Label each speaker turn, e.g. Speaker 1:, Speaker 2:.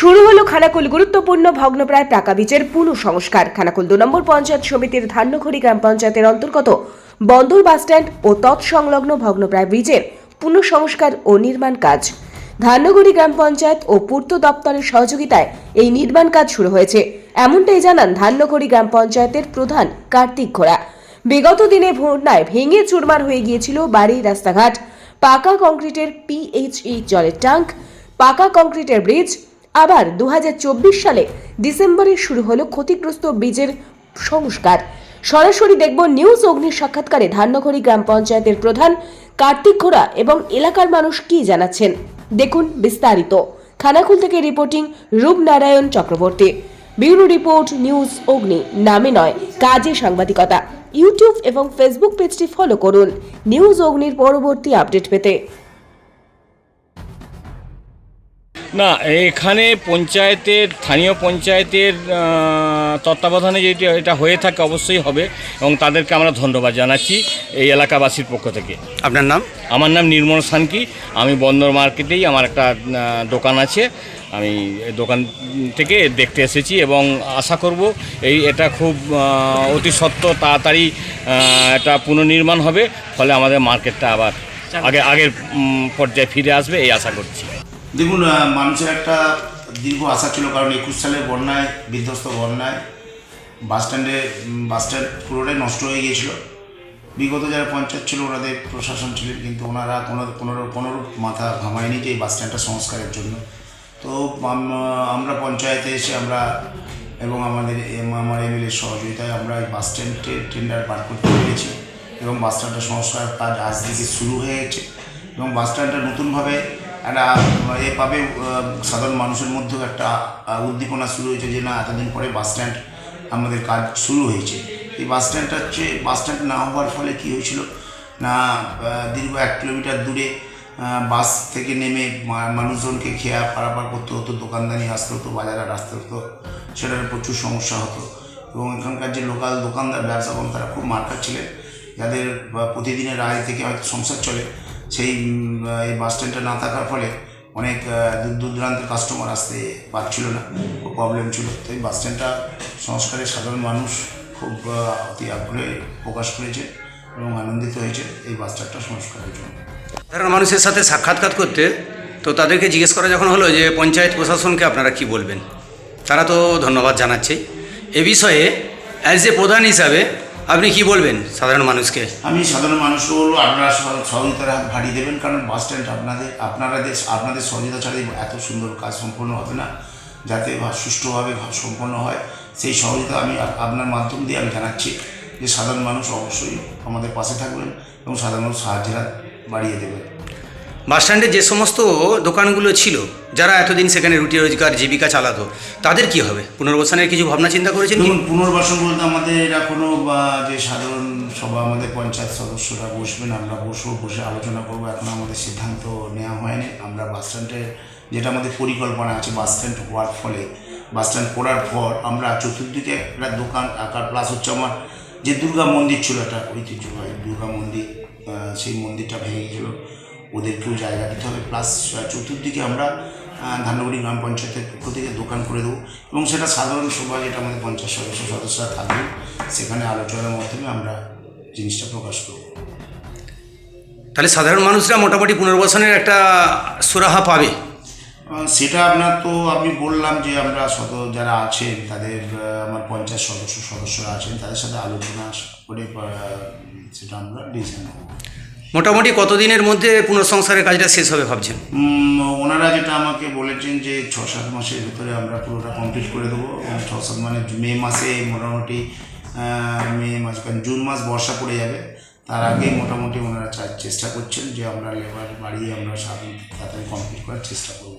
Speaker 1: শুরু হলো খানাকুল গুরুত্বপূর্ণ ভগ্নপ্রায় টাকা বীজের পুনঃ সংস্কার। খানাকুল দু নম্বর পঞ্চায়েত সমিতির ধান্যখড়ি গ্রাম পঞ্চায়েতের অন্তর্গত বন্দর বাসস্ট্যান্ড ও তৎসংলগ্ন ভগ্নপ্রায় ব্রিজের পুনঃসংস্কার ও নির্মাণ কাজ। ধান্যগুড়ি গ্রাম পঞ্চায়েত ও পূর্ত দপ্তরের সহযোগিতায় এই নির্মাণ কাজ শুরু হয়েছে। এমনটাই জানান ধান্যগুড়ি গ্রাম পঞ্চায়েতের প্রধান কার্তিক ঘোড়া। বিগত দিনে বন্যায় ভেঙে চুরমার হয়ে গিয়েছিল বাড়ি রাস্তাঘাট। পাকা কংক্রিটের পিএইচই জলের ট্যাঙ্ক, পাকা কংক্রিটের ব্রিজ আবার দু হাজার চব্বিশ সালে ডিসেম্বরে শুরু হলো ক্ষতিগ্রস্ত ব্রিজের সংস্কার। সরাসরি দেখব নিউজ অগ্নির সাক্ষাৎকারে ধান্যখড়ি গ্রাম পঞ্চায়েতের প্রধান কার্তিক ঘোড়া এবং এলাকার মানুষ কি জানাচ্ছেন। দেখুন বিস্তারিত। খানাকুল থেকে reporting Rupnarayan Chakraborty. Bureau report news Agni, নামে নয়, কাজে সাংবাদিকতা। ইউটিউব এবং ফেসবুক পেজটি ফলো করুন। নিউজ অগ্নির পরবর্তী আপডেট পেতে।
Speaker 2: না এখানে পঞ্চায়েতের স্থানীয় পঞ্চায়েতের তত্ত্বাবধানে যেটি এটা হয়ে থাকে অবশ্যই হবে এবং তাদেরকে আমরা ধন্যবাদ জানাচ্ছি এই এলাকাবাসীর পক্ষ থেকে।
Speaker 3: আপনার নাম?
Speaker 2: আমার নাম নির্মল সানকি। আমি বন্দর মার্কেটেই আমার একটা দোকান আছে। আমি দোকান থেকে দেখতে এসেছি এবং আশা করব এই এটা খুব অতি সত্য তাড়াতাড়ি এটা পুনর্নির্মাণ হবে। ফলে আমাদের মার্কেটটা আবার আগে আগের পর্যায়ে ফিরে আসবে এই আশা করছি।
Speaker 4: দেখুন মানুষের একটা দীর্ঘ আশা ছিল, কারণ একুশ সালের বন্যায়, বিধ্বস্ত বন্যায় বাস স্ট্যান্ডে বাস স্ট্যান্ড পুরোটাই নষ্ট হয়ে গিয়েছিল। বিগত যারা পঞ্চায়েত ছিল, ওনাদের প্রশাসন ছিলেন, কিন্তু ওনারা কোনো কোনো কোনোরূপ মাথা ঘামায়নি যে এই বাস স্ট্যান্ডটা সংস্কারের জন্য। তো আমরা পঞ্চায়েতে এসে আমরা এবং আমাদের আমার এমএলএর সহযোগিতায় আমরা এই বাস স্ট্যান্ডের টেন্ডার বার করতে পেরেছি এবং বাস স্ট্যান্ডটা সংস্কার কাজ আজ থেকে শুরু হয়েছে। এবং বাস স্ট্যান্ডটা নতুনভাবে একটা, এ পাবে সাধারণ মানুষের মধ্যেও একটা উদ্দীপনা শুরু হয়েছে যে না, এতদিন পরে বাস স্ট্যান্ড আমাদের কাজ শুরু হয়েছে। এই বাস স্ট্যান্ডটা হচ্ছে, বাস স্ট্যান্ড না হওয়ার ফলে কী হয়েছিল? না দীর্ঘ এক কিলোমিটার দূরে বাস থেকে নেমে মানুষজনকে খেয়া পারাপার করতে হতো, দোকানদানি আসতে হতো, বাজারে আসতে হতো সেটার প্রচুর সমস্যা হতো। এবং এখানকার যে লোকাল দোকানদার ব্যবসা করুন তারা খুব মার্কার ছিলেন। যাদের প্রতিদিনের আয় থেকে হয়তো সংসার চলে। সেই এই বাস স্ট্যান্ডটা না থাকার ফলে অনেক দূর দূর দূরান্তের কাস্টমার আসতে পারছিল না, খুব প্রবলেম ছিল। তো এই বাস স্ট্যান্ডটা সংস্কারে সাধারণ মানুষ খুব অতি আগ্রহে প্রকাশ করেছে এবং আনন্দিত হয়েছে এই বাস স্ট্যান্ডটা সংস্কারের জন্য।
Speaker 3: সাধারণ মানুষের সাথে সাক্ষাৎকার করতে তো তাদেরকে জিজ্ঞেস করা যখন হলো যে পঞ্চায়েত প্রশাসনকে আপনারা কি বলবেন? তারা তো ধন্যবাদ জানাচ্ছে এ বিষয়ে অ্যাজ এ প্রধান হিসাবে আপনি কি বলবেন সাধারণ মানুষকে?
Speaker 4: আমি সাধারণ মানুষ বলব, আপনারা সহ- সহযোগিতার হাত ভাড়িয়ে দেবেন, কারণ বাস স্ট্যান্ড আপনাদের, আপনারা আপনাদের সহযোগিতা ছাড়া এত সুন্দর কাজ সম্পন্ন হবে না, যাতে সুষ্ঠুভাবে সম্পন্ন হয়। সেই সহযোগিতা আমি আপনার মাধ্যম দিয়ে আমি জানাচ্ছি যে সাধারণ মানুষ অবশ্যই আমাদের পাশে থাকবেন এবং সাধারণ মানুষ সাহায্যের হাত বাড়িয়ে দেবেন।
Speaker 3: বাস স্ট্যান্ডে যে সমস্ত দোকানগুলো ছিল, যারা এতদিন সেখানে রুটি রোজগার, জীবিকা চালাতো, তাদের কি হবে? পুনর্বাসনের কিছু ভাবনা চিন্তা করেছেন
Speaker 4: পুনর্বাসন বলতে আমাদের এখনও বা যে সাধারণ সভা, আমাদের পঞ্চায়েত সদস্যরা বসবেন, আমরা বসবো, বসে আলোচনা করব। এখন আমাদের সিদ্ধান্ত নেওয়া হয়নি। আমরা বাস স্ট্যান্ডের যেটা আমাদের পরিকল্পনা আছে, বাস স্ট্যান্ড হওয়ার ফলে, বাস স্ট্যান্ড করার পর আমরা চতুর্দিকে একটা দোকান, আকার প্লাস হচ্ছে আমার যে দুর্গা মন্দির ছিল, একটা ঐতিহ্যবাহী দুর্গা মন্দির সেই মন্দিরটা ভেঙে গেছিল। ওদেরকেও জায়গা দিতে হবে। প্লাস চতুর্দিকে আমরা ধানগুড়ি গ্রাম পঞ্চায়েতের পক্ষ থেকে দোকান করে দেবো এবং সেটা সাধারণ সভা যেটা আমাদের পঞ্চাশ সদস্য সদস্যরা থাকবে সেখানে আলোচনার মাধ্যমে আমরা জিনিসটা প্রকাশ করব।
Speaker 3: তাহলে সাধারণ মানুষরা মোটামুটি পুনর্বাসনের একটা সুরাহা পাবে।
Speaker 4: সেটা আপনার তো আমি বললাম যে আমরা শত যারা আছেন তাদের আমার পঞ্চায়েত সদস্য সদস্যরা আছেন তাদের সাথে আলোচনা করে সেটা আমরা ডিসিশন নেব
Speaker 3: মোটামুটি কতদিনের মধ্যে পুনঃসংস্কারের কাজটা শেষ হবে ভাবছেন?
Speaker 4: ওনারা যেটা আমাকে বলেছেন যে ছ সাত মাসের ভিতরে আমরা পুরোটা কমপ্লিট করে দেবো এবং ছ সাত মানে মে মাসে মোটামুটি মে মাস জুন মাস বর্ষা পড়ে যাবে। তার আগে মোটামুটি ওনারা চেষ্টা করছেন যে আমরা লেবার বাড়িয়ে আমরা সাধারণ তাড়াতাড়ি কমপ্লিট করার চেষ্টা করব।